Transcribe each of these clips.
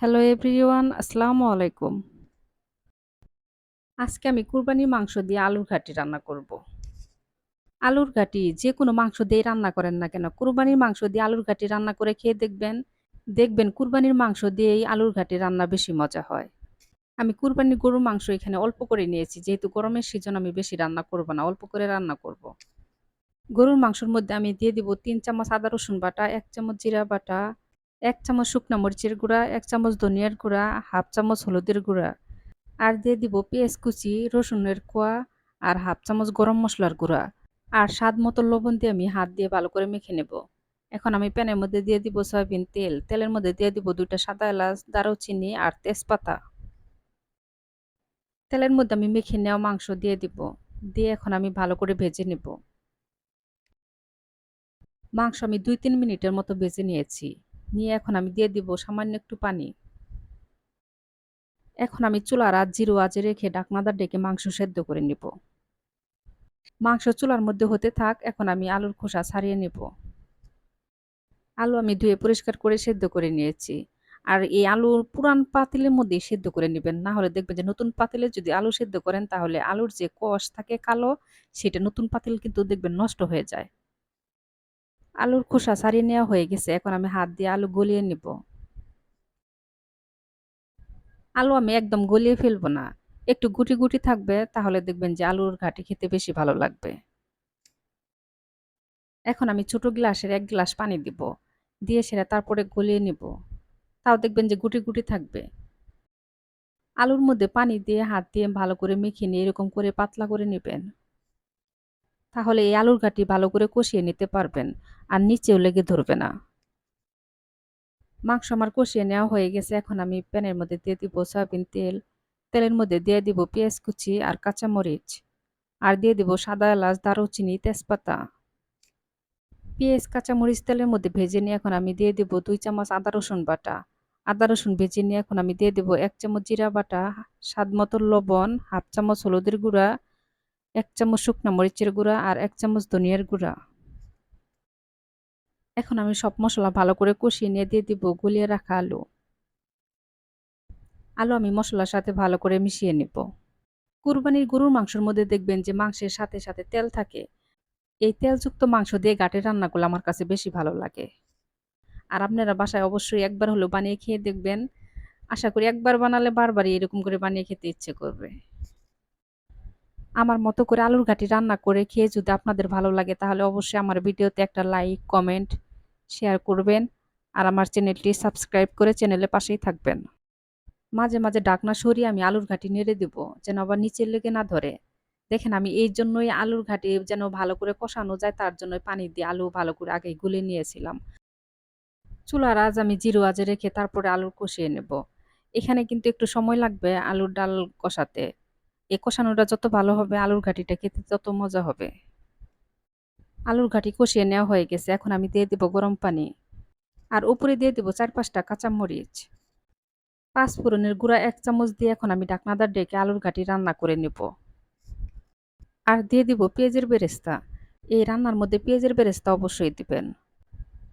Hello everyone আসসালামু আলাইকুম আজকে আমি কুরবানির মাংস দিয়ে আলুর ঘাটি রান্না করব। আলুর ঘাটি, যে কোনো মাংস দিয়ে রান্না করেন না কেন, কুরবানির মাংস দিয়ে আলুর ঘাটি রান্না করে খেয়ে দেখবেন দেখবেন কুরবানির মাংস দিয়েই আলুর ঘাটি রান্না বেশি মজা হয় আমি কুরবানির গরুর মাংস এখানে অল্প করে নিয়েছি, যেহেতু গরমের সিজন আমি বেশি রান্না করব না, অল্প করে রান্না করব। গরুর মাংসের মধ্যে আমি দিয়ে দিব তিন চামচ আদা রসুন বাটা, এক চামচ জিরা বাটা এক চামচ শুকনো মরিচের গুঁড়া, এক চামচ ধনিয়ার গুঁড়া, হাফ চামচ হলুদের গুঁড়া। আর দিয়ে দিব পেঁয়াজ কুচি, রসুনের কোয়া আর হাফ চামচ গরম মশলার গুঁড়া। আর স্বাদ মতো লবণ দিয়ে আমি হাত দিয়ে ভালো করে মেখে নেব। এখন আমি প্যানের মধ্যে দিয়ে দিব সয়াবিন তেল। তেলের মধ্যে দিয়ে দিব দুইটা সাদা এলাচ, দারুচিনি আর তেজপাতা। তেলের মধ্যে আমি মেখে নেওয়া মাংস দিয়ে দিব। দিয়ে এখন আমি ভালো করে ভেজে নেব। মাংস আমি দুই তিন মিনিটের মতো ভেজে নিয়েছি। নিয়ে এখন আমি দিয়ে দিব সামান্য একটু পানি। এখন আমি চুলার আজ জিরো আজে রেখে ডাকনাদার ডেকে মাংস সেদ্ধ করে নিব। মাংস চুলার মধ্যে হতে থাক, এখন আমি আলুর খোসা ছাড়িয়ে নেব। আলু আমি ধুয়ে পরিষ্কার করে সেদ্ধ করে নিয়েছি। আর এই আলুর পুরান পাতিলের মধ্যেই সেদ্ধ করে নেবেন, না হলে দেখবেন যে নতুন পাতিলে যদি আলু সেদ্ধ করেন, তাহলে আলুর যে কষ থাকে কালো, সেটা নতুন পাতিল কিন্তু দেখবেন নষ্ট হয়ে যায়। আলুর খোসা ছাড়িয়ে নেওয়া হয়ে গেছে। এখন আমি হাত দিয়ে আলু গলিয়ে নিব। আলু আমি একদম গলিয়ে ফেলব না। একটু গুটি গুটি থাকবে, তাহলে দেখবেন যে আলুর ঘাটি খেতে বেশি ভালো লাগবে। এখন আমি ছোট গ্লাসের এক গ্লাস পানি দিব। দিয়ে সেটা তারপরে গলিয়ে নিব। তাও দেখবেন যে গুটি গুটি থাকবে। আলুর মধ্যে পানি দিয়ে হাত দিয়ে ভালো করে মেখে নিয়ে এরকম করে পাতলা করে নেবেন। তাহলে এই আলুর ঘাটি ভালো করে কষিয়ে নিতে পারবেন, আর নিচেও লেগে ধরবে না। মাংস আমার কষিয়ে নেওয়া হয়ে গেছে, এখন আমি প্যানের মধ্যে দিয়ে দিব সয়াবিন তেল। তেলের মধ্যে দিয়ে দিব পেঁয়াজ কুচি আর কাঁচামরিচ, আর দিয়ে দিব সাদা এলাচ, দারুচিনি, তেজপাতা। পেঁয়াজ, কাঁচামরিচ তেলের মধ্যে ভেজে নিয়ে এখন আমি দিয়ে দিব দুই চামচ আদা রসুন বাটা। আদা রসুন ভেজে নিয়ে এখন আমি দিয়ে দিব এক চামচ জিরা বাটা, স্বাদ মতো লবণ, হাফ চামচ হলুদের গুঁড়া এক চামচ শুকনো মরিচের গুঁড়া আর এক চামচ ধনিয়ার গুঁড়া। এখন আমি সব মশলা ভালো করে কষিয়ে নিয়ে দিয়ে দিব গুলিয়ে রাখা আলু। আলু আমি মশলার সাথে ভালো করে মিশিয়ে নেব। কুরবানির গরুর মাংসের মধ্যে দেখবেন যে মাংসের সাথে সাথে তেল থাকে। এই তেলযুক্ত মাংস দিয়ে গাটে রান্না করলে আমার কাছে বেশি ভালো লাগে। আর আপনারা বাসায় অবশ্যই একবার হলেও বানিয়ে খেয়ে দেখবেন। আশা করি একবার বানালে বারবারই এরকম করে বানিয়ে খেতে ইচ্ছে করবে। আমার মতো করে আলুর ঘাটি রান্না করে খেয়ে যদি আপনাদের ভালো লাগে, তাহলে অবশ্যই আমার ভিডিওতে একটা লাইক কমেন্ট শেয়ার করবেন। আর আমার চ্যানেলটি সাবস্ক্রাইব করে চ্যানেলের পাশেই থাকবেন। মাঝে মাঝে ডাকনা সরিয়ে আমি আলুর ঘাটি নেড়ে দেব, যেন আবার নিচের লেগে না ধরে। দেখেন আমি এই জন্যই আলুর ঘাটি যেন ভালো করে কষানো যায়, তার জন্য পানি দিয়ে আলু ভালো করে আগে গুলে নিয়েছিলাম। চুলার আজ আমি জিরো আজে রেখে তারপরে আলু কষিয়ে নেব। এখানে কিন্তু একটু সময় লাগবে আলুর ডাল কষাতে। এই কষানোটা যত ভালো হবে, আলুর ঘাটিটা খেতে তত মজা হবে। আলুর ঘাটি কষিয়ে নেওয়া হয়ে গেছে। এখন আমি দিয়ে দেবো গরম পানি। আর উপরে দিয়ে দেবো চার পাঁচটা কাঁচামরিচ। পাঁচ ফোড়নের গুঁড়া এক চামচ দিয়ে এখন আমি ডাকনাদার ডেকে আলুর ঘাটি রান্না করে নেব। আর দিয়ে দিব পেঁয়াজের বেরেস্তা। এই রান্নার মধ্যে পেঁয়াজের বেরেস্তা অবশ্যই দিবেন।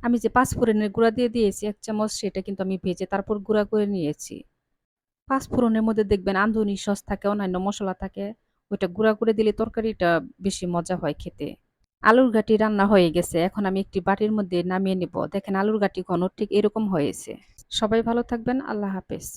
আমি যে পাঁচ ফোড়নের গুঁড়া দিয়ে দিয়েছি, এক চামচ সেটা কিন্তু আমি ভেজে তারপর গুঁড়া করে নিয়েছি। পাঁচ ফোড়নের মধ্যে দেখবেন আন্দনি সস থাকে, অন্যান্য মশলা থাকে, ওইটা গুঁড়া করে দিলে তরকারিটা বেশি মজা হয় খেতে। আলুর ঘাটি রান্না হয়ে গেছে, এখন আমি একটি বাটির মধ্যে নামিয়ে নেব। দেখেন আলুর ঘাটি ঘন, ঠিক এরকম হয়েছে। সবাই ভালো থাকবেন, আল্লাহ হাফেজ।